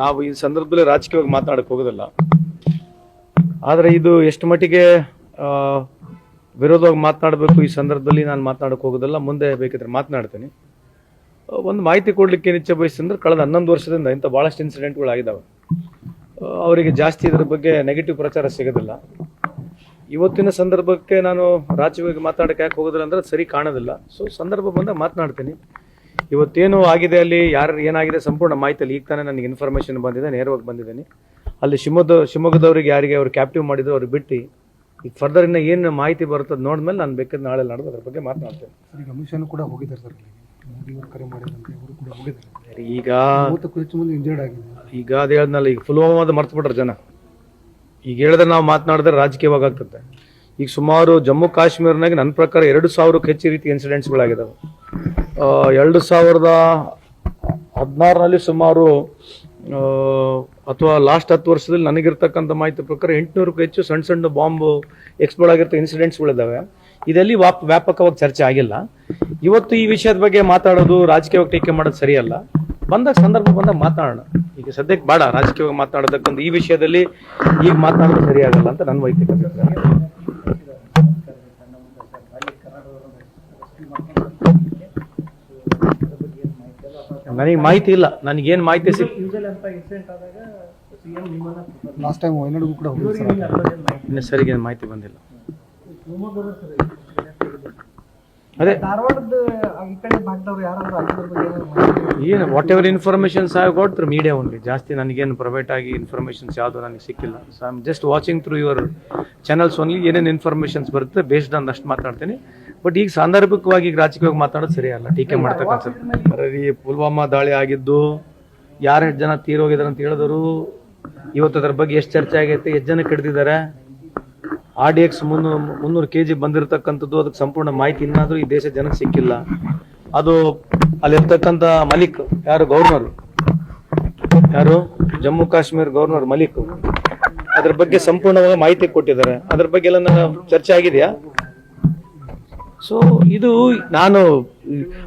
ನಾವು ಈ ಸಂದರ್ಭದಲ್ಲಿ ರಾಜಕೀಯವಾಗಿ ಮಾತನಾಡಕ್ಕೆ ಹೋಗೋದಿಲ್ಲ. ಆದರೆ ಇದು ಎಷ್ಟು ಮಟ್ಟಿಗೆ ವಿರೋಧವಾಗಿ ಮಾತನಾಡಬೇಕು ಈ ಸಂದರ್ಭದಲ್ಲಿ ನಾನು ಮಾತನಾಡಕ್ಕೆ ಹೋಗೋದಿಲ್ಲ. ಮುಂದೆ ಬೇಕಿದ್ರೆ ಮಾತನಾಡ್ತೀನಿ. ಒಂದು ಮಾಹಿತಿ ಕೊಡಲಿಕ್ಕೆ ಏನು ಇಚ್ಛೆ ಬಯಸ್ತಂದ್ರೆ ಕಳೆದ ಹನ್ನೊಂದು ವರ್ಷದಿಂದ ಇಂಥ ಭಾಳಷ್ಟು ಇನ್ಸಿಡೆಂಟ್ಗಳಾಗಿದ್ದಾವೆ ಅವರಿಗೆ ಜಾಸ್ತಿ ಇದ್ರ ಬಗ್ಗೆ ನೆಗೆಟಿವ್ ಪ್ರಚಾರ ಸಿಗೋದಿಲ್ಲ. ಇವತ್ತಿನ ಸಂದರ್ಭಕ್ಕೆ ನಾನು ರಾಜ್ಯವಾಗಿ ಮಾತಾಡಕ್ಕೆ ಯಾಕೆ ಹೋಗೋದಿಲ್ಲ ಅಂದ್ರೆ ಸರಿ ಕಾಣೋದಿಲ್ಲ. ಸೊ ಸಂದರ್ಭ ಬಂದಾಗ ಮಾತನಾಡ್ತೀನಿ. ಇವತ್ತೇನು ಆಗಿದೆ ಅಲ್ಲಿ? ಯಾರು ಏನಾಗಿದೆ? ಸಂಪೂರ್ಣ ಮಾಹಿತಿ ಅಲ್ಲಿ ಈಗ ತಾನೇ ನನಗೆ ಇನ್ಫಾರ್ಮೇಷನ್ ಬಂದಿದೆ ನೇರವಾಗಿ ಬಂದಿದ್ದೀನಿ. ಅಲ್ಲಿ ಶಿವಮೊಗ್ಗ ಶಿವಮೊಗ್ಗದವ್ರಿಗೆ ಯಾರಿಗೆ ಅವ್ರು ಕ್ಯಾಪ್ಟಿವ್ ಮಾಡಿದ್ರು ಅವ್ರು ಬಿಟ್ಟು ಈಗ ಫರ್ದರ್ ಇನ್ನು ಏನು ಮಾಹಿತಿ ಬರುತ್ತದೆ ನೋಡಿದ್ಮೇಲೆ ನಾನು ಬೇಕಾದ್ರೆ ನಾಳೆ ನಡೆದು ಅದ್ರ ಬಗ್ಗೆ ಮಾತನಾಡ್ತೇನೆ. ಸರ್ ಶಾನು ಕೂಡ ಹೋಗಿದ್ದಾರೆ ಸರ್ ಅಲ್ಲಿಗೆ ಕರೆ ಮಾಡಿದಂತೆ ಅವರು ಕೂಡ ಹೋಗಿದ್ದಾರೆ. ಈಗ ಮೂವತ್ತಕ್ಕೂ ಹೆಚ್ಚು ಮಂದಿ ಇಂಜರ್ಡ್ ಆಗಿದೆ. ಈಗ ಅದು ಹೇಳ್ದಲ್ಲ ಈಗ ಪುಲ್ವಾಮಾದ ಮರ್ತು ಬಿಟ್ರೆ ಜನ. ಈಗ ಹೇಳಿದ್ರೆ ನಾವು ಮಾತನಾಡಿದ್ರೆ ರಾಜಕೀಯವಾಗಿ ಆಗ್ತದೆ. ಈಗ ಸುಮಾರು ಜಮ್ಮು ಕಾಶ್ಮೀರ್ನಾಗ ನನ್ನ ಪ್ರಕಾರ ಎರಡು ಸಾವಿರಕ್ಕೆ ಹೆಚ್ಚು ರೀತಿ ಇನ್ಸಿಡೆಂಟ್ಸ್ಗಳಾಗಿದ್ದಾವೆ ಎರಡು ಸಾವಿರದ ಹದಿನಾರರಲ್ಲಿ ಸುಮಾರು ಅಥವಾ ಲಾಸ್ಟ್ ಹತ್ತು ವರ್ಷದಲ್ಲಿ ನನಗಿರ್ತಕ್ಕಂಥ ಮಾಹಿತಿ ಪ್ರಕಾರ ಎಂಟುನೂರಕ್ಕೂ ಹೆಚ್ಚು ಸಣ್ಣ ಸಣ್ಣ ಬಾಂಬ್ ಎಕ್ಸ್ಪ್ಲೋಡ್ ಆಗಿರ್ತಕ್ಕ ಇನ್ಸಿಡೆಂಟ್ಸ್ಗಳಿದ್ದಾವೆ ಇದರಲ್ಲಿ ವಾಪ್, ವ್ಯಾಪಕವಾಗಿ ಚರ್ಚೆ ಆಗಿಲ್ಲ. ಇವತ್ತು ಈ ವಿಷಯದ ಬಗ್ಗೆ ಮಾತಾಡೋದು ರಾಜಕೀಯವಾಗಿ ಟೀಕೆ ಮಾಡೋದು ಸರಿಯಲ್ಲ. ಬಂದಾಗ ಸಂದರ್ಭ ಬಂದಾಗ ಮಾತಾಡೋಣ. ಈಗ ಸದ್ಯಕ್ಕೆ ಬೇಡ, ರಾಜಕೀಯವಾಗಿ ಮಾತಾಡೋದಕ್ಕಂತ ಈ ವಿಷಯದಲ್ಲಿ ಈಗ ಮಾತಾಡೋದು ಸರಿಯಾಗಲ್ಲ ಅಂತ ನನ್ನ ವೈಯಕ್ತಿಕ ನನಗೆ ಮಾಹಿತಿ ಇಲ್ಲ. ನನಗೇನು ಮಾಹಿತಿ ಸಿಕ್ ಲಾಸ್ಟ್ ಟೈಮ್ ವಯನಾಡ್ಗೂ ಕೂಡ ಹೋಗಿದ್ದಾರೆ ಸರ್. ಇನ್ನು ಸರಿಗೆ ಮಾಹಿತಿ ಬಂದಿಲ್ಲ. ಅದೇ. ಧಾರವಾಡದ ಈ ಕಡೆ ಭಾಗದವ್ರು ಯಾರಾದ್ರೂ ಆಗಿದ್ರ ಬಗ್ಗೆ ಏನು whatever informations I got through media only ಜಾಸ್ತಿ ನನಗೇನು ಪ್ರೈವೇಟ್ ಆಗಿ ಇನ್ಫಾರ್ಮೇಷನ್ಸ್ ಯಾವುದು ನನಗೆ ಸಿಕ್ಕಿಲ್ಲ. So I am just watching through your channels only ಏನೇನು ಇನ್ಫಾರ್ಮೇಷನ್ಸ್ ಬರುತ್ತೆ ಬೇಸ್ಡ್ ಆನ್ ಅಷ್ಟು ಮಾತಾಡ್ತೀನಿ. ಬಟ್ ಈಗ ಸಾಂದರ್ಭಿಕವಾಗಿ ಈಗ ರಾಜಕೀಯವಾಗಿ ಮಾತಾಡೋದು ಸರಿಯಲ್ಲ ಟೀಕೆ ಮಾಡ್ತಕ್ಕಂಥ ಈ ಪುಲ್ವಾಮಾ ದಾಳಿ ಆಗಿದ್ದು ಯಾರು ಎಷ್ಟು ಜನ ತೀರೋಗಿದ್ದಾರೆ ಅಂತ ಹೇಳಿದ್ರು. ಇವತ್ತು ಅದ್ರ ಬಗ್ಗೆ ಎಷ್ಟು ಚರ್ಚೆ ಆಗೈತೆ ಎಷ್ಟು ಜನ ಕೆಡ್ದಿದ್ದಾರೆ. ಆರ್ ಡಿ ಎಕ್ಸ್ ಮುನ್ನೂರು ಮುನ್ನೂರು ಕೆ ಜಿ ಬಂದಿರತಕ್ಕಂಥದ್ದು, ಅದಕ್ಕೆ ಸಂಪೂರ್ಣ ಮಾಹಿತಿ ಇನ್ನಾದರೂ ಈ ದೇಶ ಜನಕ್ಕೆ ಸಿಕ್ಕಿಲ್ಲ. ಅದು ಅಲ್ಲಿರ್ತಕ್ಕಂಥ ಮಲಿಕ್, ಯಾರು? ಗವರ್ನರ್ ಯಾರು? ಜಮ್ಮು ಕಾಶ್ಮೀರ್ ಗವರ್ನರ್ ಮಲಿಕ್. ಅದ್ರ ಬಗ್ಗೆ ಸಂಪೂರ್ಣವಾಗಿ ಮಾಹಿತಿ ಕೊಟ್ಟಿದ್ದಾರೆ. ಅದ್ರ ಬಗ್ಗೆ ಎಲ್ಲ ನನ್ನ ಚರ್ಚೆ ಆಗಿದೆಯಾ? ಸೊ ಇದು ನಾನು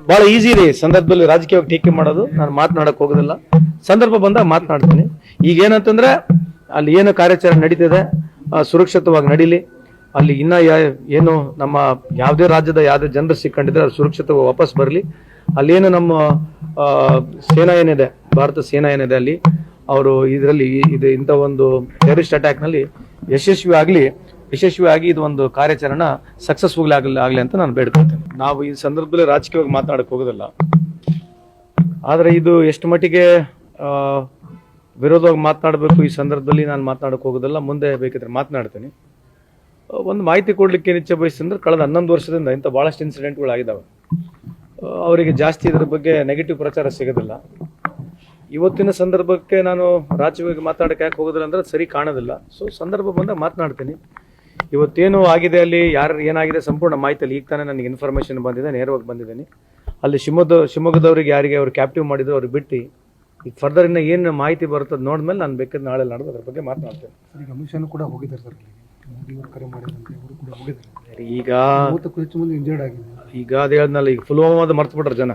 ಬಹಳ ಈಸಿ ಇದೆ ಸಂದರ್ಭದಲ್ಲಿ ರಾಜಕೀಯವಾಗಿ ಟೀಕೆ ಮಾಡೋದು. ನಾನು ಮಾತನಾಡಕ್ ಹೋಗೋದಿಲ್ಲ. ಸಂದರ್ಭ ಬಂದಾಗ ಮಾತನಾಡ್ತೀನಿ. ಈಗ ಏನಂತಂದ್ರೆ, ಅಲ್ಲಿ ಏನು ಕಾರ್ಯಾಚರಣೆ ನಡೀತಿದೆ? ಸುರಕ್ಷಿತವಾಗಿ ನಡೀಲಿ. ಅಲ್ಲಿ ಇನ್ನ ಯಾ- ಏನು ನಮ್ಮ ಯಾವುದೇ ರಾಜ್ಯದ ಯಾವುದೇ ಜನರು ಸಿಕ್ಕೊಂಡಿದ್ರೆ ಅದು ಸುರಕ್ಷಿತವಾಗಿ ವಾಪಸ್ ಬರಲಿ. ಅಲ್ಲೇನು ನಮ್ಮ ಸೇನಾ ಏನಿದೆ ಭಾರತ ಸೇನಾ ಏನಿದೆ ಅಲ್ಲಿ ಅವರು ಇದರಲ್ಲಿ ಇದು ಇಂಥ ಒಂದು ಟೆರರಿಸ್ಟ್ ಅಟ್ಯಾಕ್ನಲ್ಲಿ ಯಶಸ್ವಿ ಆಗಲಿ ಯಶಸ್ವಿಯಾಗಿ ಇದು ಒಂದು ಕಾರ್ಯಾಚರಣೆ ಸಕ್ಸಸ್ಫುಲ್ ಆಗಲಿ ಆಗಲಿ ಅಂತ ನಾನು ಬೇಡ್ಕೊಳ್ತೇನೆ. ನಾವು ಈ ಸಂದರ್ಭದಲ್ಲಿ ರಾಜಕೀಯವಾಗಿ ಮಾತನಾಡಕ್ಕೆ ಹೋಗೋದಿಲ್ಲ. ಆದರೆ ಇದು ಎಷ್ಟು ಮಟ್ಟಿಗೆ ವಿರೋಧವಾಗಿ ಮಾತನಾಡಬೇಕು ಈ ಸಂದರ್ಭದಲ್ಲಿ ನಾನು ಮಾತನಾಡಕ್ಕೆ ಹೋಗೋದಲ್ಲ, ಮುಂದೆ ಬೇಕಿದ್ರೆ ಮಾತನಾಡ್ತೀನಿ. ಒಂದು ಮಾಹಿತಿ ಕೊಡಲಿಕ್ಕೆ ಇಚ್ಛೆ ಬಯಸ್ತಂದ್ರೆ ಕಳೆದ ಹನ್ನೊಂದು ವರ್ಷದಿಂದ ಇಂಥ ಭಾಳಷ್ಟು ಇನ್ಸಿಡೆಂಟ್ಗಳಾಗಿದ್ದಾವೆ ಅವರಿಗೆ ಜಾಸ್ತಿ ಇದ್ರ ಬಗ್ಗೆ ನೆಗೆಟಿವ್ ಪ್ರಚಾರ ಸಿಗೋದಿಲ್ಲ. ಇವತ್ತಿನ ಸಂದರ್ಭಕ್ಕೆ ನಾನು ರಾಜ್ಯವಾಗಿ ಮಾತಾಡಕ್ಕೆ ಯಾಕೆ ಹೋಗೋದಿಲ್ಲ ಅಂದ್ರೆ ಸರಿ ಕಾಣೋದಿಲ್ಲ. ಸೊ ಸಂದರ್ಭ ಬಂದಾಗ ಮಾತನಾಡ್ತೀನಿ. ಇವತ್ತೇನು ಆಗಿದೆ ಅಲ್ಲಿ, ಯಾರು, ಏನಾಗಿದೆ ಸಂಪೂರ್ಣ ಮಾಹಿತಿಯಲ್ಲಿ ಈಗ ತಾನೇ ನನಗೆ ಇನ್ಫಾರ್ಮೇಷನ್ ಬಂದಿದೆ, ನೇರವಾಗಿ ಬಂದಿದ್ದೀನಿ. ಅಲ್ಲಿ ಶಿವಮೊಗ್ಗ ಶಿವಮೊಗ್ಗದವ್ರಿಗೆ ಯಾರಿಗೆ ಅವ್ರು ಕ್ಯಾಪ್ಟಿವ್ ಮಾಡಿದ್ರು, ಅವ್ರಿಗೆ ಬಿಟ್ಟು ಈಗ ಫರ್ದರ್ ಇನ್ನು ಏನು ಮಾಹಿತಿ ಬರುತ್ತದೆ ನೋಡಿದ್ಮೇಲೆ ನಾನು ಬೇಕಾದ್ರೆ ನಾಳೆ ನಡೆದು ಅದ್ರ ಬಗ್ಗೆ ಮಾತನಾಡ್ತೇನೆ. ಸರ್ ಈಗ ಅಮಿತ್ ಕೂಡ ಹೋಗಿದ್ದಾರೆ ಸರ್ ಅಲ್ಲಿಗೆ ಕರೆ ಮಾಡಿದಂತೆ ಅವರು ಕೂಡ ಹೋಗಿದ್ದಾರೆ. ಈಗ ಮೂವತ್ತಕ್ಕೂ ಹೆಚ್ಚು ಮಂದಿ ಇಂಜರ್ಡ್ ಆಗಿದೆ ಈಗ ಅದು ಹೇಳಿದ್ನಲ್ಲ ಈಗ ಪುಲ್ವಾಮಾದ ಮರ್ತು ಬಿಟ್ರೆ ಜನ.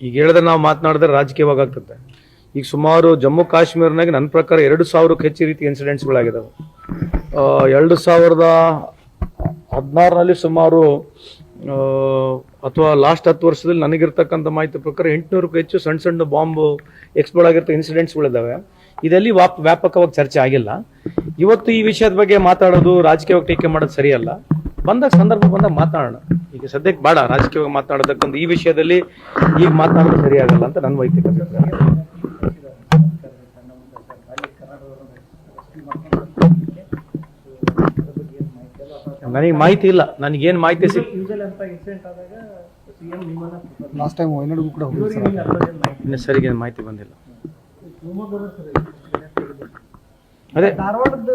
ಈಗ ಹೇಳಿದ್ರೆ ನಾವು ಮಾತನಾಡಿದ್ರೆ ರಾಜಕೀಯವಾಗಿ ಆಗ್ತದೆ. ಈಗ ಸುಮಾರು ಜಮ್ಮು ಕಾಶ್ಮೀರ್ನಾಗ ನನ್ನ ಪ್ರಕಾರ ಎರಡು ಸಾವಿರಕ್ಕೆ ಹೆಚ್ಚು ರೀತಿ ಇನ್ಸಿಡೆಂಟ್ಸ್ಗಳಾಗಿದ್ದಾವೆ ಎರಡು ಸಾವಿರದ ಹದಿನಾರರಲ್ಲಿ ಸುಮಾರು ಅಥವಾ ಲಾಸ್ಟ್ ಹತ್ತು ವರ್ಷದಲ್ಲಿ ನನಗಿರ್ತಕ್ಕಂಥ ಮಾಹಿತಿ ಪ್ರಕಾರ ಎಂಟುನೂರಕ್ಕೂ ಹೆಚ್ಚು ಸಣ್ಣ ಸಣ್ಣ ಬಾಂಬ್ ಎಕ್ಸ್ಪ್ಲೋಡ್ ಆಗಿರ್ತಕ್ಕ ಇನ್ಸಿಡೆಂಟ್ಸ್ಗಳಿದ್ದಾವೆ ಇದರಲ್ಲಿ ವಾಪ್, ವ್ಯಾಪಕವಾಗಿ ಚರ್ಚೆ ಆಗಿಲ್ಲ. ಇವತ್ತು ಈ ವಿಷಯದ ಬಗ್ಗೆ ಮಾತಾಡೋದು ರಾಜಕೀಯವಾಗಿ ಟೀಕೆ ಮಾಡೋದು ಸರಿಯಲ್ಲ. ಬಂದಾಗ ಸಂದರ್ಭ ಬಂದಾಗ ಮಾತಾಡೋಣ. ಈಗ ಸದ್ಯಕ್ಕೆ ಬೇಡ, ರಾಜಕೀಯವಾಗಿ ಮಾತಾಡೋದಕ್ಕಂತ ಈ ವಿಷಯದಲ್ಲಿ ಈಗ ಮಾತಾಡೋದು ಸರಿಯಾಗಲ್ಲ ಅಂತ ನನ್ನ ವೈಯಕ್ತಿಕ ಅಭಿಪ್ರಾಯ. ನನಗೆ ಮಾಹಿತಿ ಇಲ್ಲ. ನನಗೇನು ಮಾಹಿತಿ ಸಿಕ್ ಲಾಸ್ಟ್ ಟೈಮ್ ವಯನಾಡ್ಗೂ ಕೂಡ ಸರಿಗೆ ಮಾಹಿತಿ ಬಂದಿಲ್ಲ. ಅದೇ. ಧಾರವಾಡದ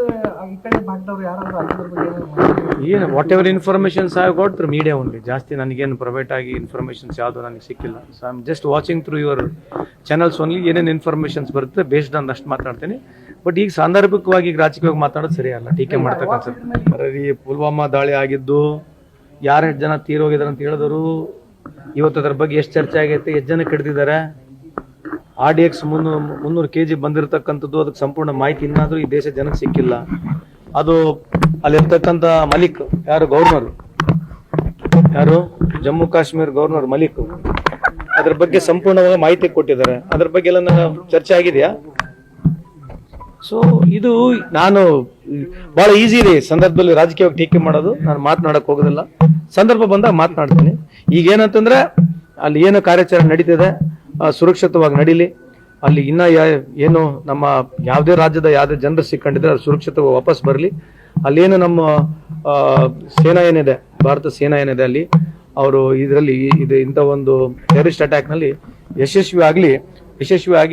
ಈ ಕಡೆ ಭಾಗದವ್ರು ಯಾರಾದ್ರೂ ಆಗಿದ್ರ ಬಗ್ಗೆ ಏನು whatever informations I got through media only ಜಾಸ್ತಿ ನನಗೇನು ಪ್ರೈವೇಟ್ ಆಗಿ ಇನ್ಫಾರ್ಮೇಷನ್ಸ್ ಯಾವುದು ನನಗೆ ಸಿಕ್ಕಿಲ್ಲ. So I am just watching through your channels only ಏನೇನು ಇನ್ಫಾರ್ಮೇಷನ್ಸ್ ಬರುತ್ತೆ ಬೇಸ್ಡ್ ಆನ್ ಅಷ್ಟು ಮಾತಾಡ್ತೀನಿ. ಬಟ್ ಈಗ ಸಾಂದರ್ಭಿಕವಾಗಿ ಈಗ ರಾಜಕೀಯವಾಗಿ ಮಾತಾಡೋದು ಸರಿಯಲ್ಲ ಟೀಕೆ ಮಾಡ್ತಕ್ಕಂಥ ಬರೀ ಪುಲ್ವಾಮಾ ದಾಳಿ ಆಗಿದ್ದು ಯಾರು ಎಷ್ಟು ಜನ ತೀರೋಗಿದ್ದಾರೆ ಅಂತ ಹೇಳಿದ್ರು. ಇವತ್ತು ಅದ್ರ ಬಗ್ಗೆ ಎಷ್ಟು ಚರ್ಚೆ ಆಗೈತೆ ಎಷ್ಟು ಜನ ಕೆಡ್ದಿದ್ದಾರೆ? ಆರ್ ಡಿ ಎಕ್ಸ್ ಮುನ್ನೂರು ಮುನ್ನೂರು ಕೆ ಜಿ ಬಂದಿರತಕ್ಕಂಥದ್ದು, ಅದಕ್ಕೆ ಸಂಪೂರ್ಣ ಮಾಹಿತಿ ಇನ್ನಾದರೂ ಈ ದೇಶ ಜನಕ್ಕೆ ಸಿಕ್ಕಿಲ್ಲ. ಅದು ಅಲ್ಲಿರ್ತಕ್ಕಂಥ ಮಲಿಕ್, ಯಾರು ಗವರ್ನರ್ ಯಾರು? ಜಮ್ಮು ಕಾಶ್ಮೀರ್ ಗವರ್ನರ್ ಮಲಿಕ್. ಅದ್ರ ಬಗ್ಗೆ ಸಂಪೂರ್ಣವಾಗಿ ಮಾಹಿತಿ ಕೊಟ್ಟಿದ್ದಾರೆ. ಅದ್ರ ಬಗ್ಗೆ ಎಲ್ಲ ಚರ್ಚೆ ಆಗಿದೆಯಾ? ಸೊ ಇದು ನಾನು ಬಹಳ ಈಸಿ ಇದೆ ಸಂದರ್ಭದಲ್ಲಿ ರಾಜಕೀಯವಾಗಿ ಟೀಕೆ ಮಾಡೋದು. ನಾನು ಮಾತನಾಡಕ್ ಹೋಗೋದಿಲ್ಲ. ಸಂದರ್ಭ ಬಂದಾಗ ಮಾತನಾಡ್ತೀನಿ. ಈಗ ಏನಂತಂದ್ರೆ, ಅಲ್ಲಿ ಏನು ಕಾರ್ಯಾಚರಣೆ ನಡೀತಿದೆ? ಸುರಕ್ಷಿತವಾಗಿ ನಡೀಲಿ. ಅಲ್ಲಿ ಇನ್ನ ಏನು ನಮ್ಮ ಯಾವುದೇ ರಾಜ್ಯದ ಯಾವುದೇ ಜನರು ಸಿಕ್ಕೊಂಡಿದ್ರೆ ಅದು ಸುರಕ್ಷಿತವಾಗಿ ವಾಪಸ್ ಬರಲಿ. ಅಲ್ಲೇನು ನಮ್ಮ ಸೇನಾ ಏನಿದೆ, ಭಾರತ ಸೇನಾ ಏನಿದೆ ಅಲ್ಲಿ, ಅವರು ಇದರಲ್ಲಿ ಇದು ಇಂಥ ಒಂದು ಟೆರರಿಸ್ಟ್ ಅಟ್ಯಾಕ್ನಲ್ಲಿ ಯಶಸ್ವಿ ಆಗಲಿ ಯಶಸ್ವಿ ಆಗಿ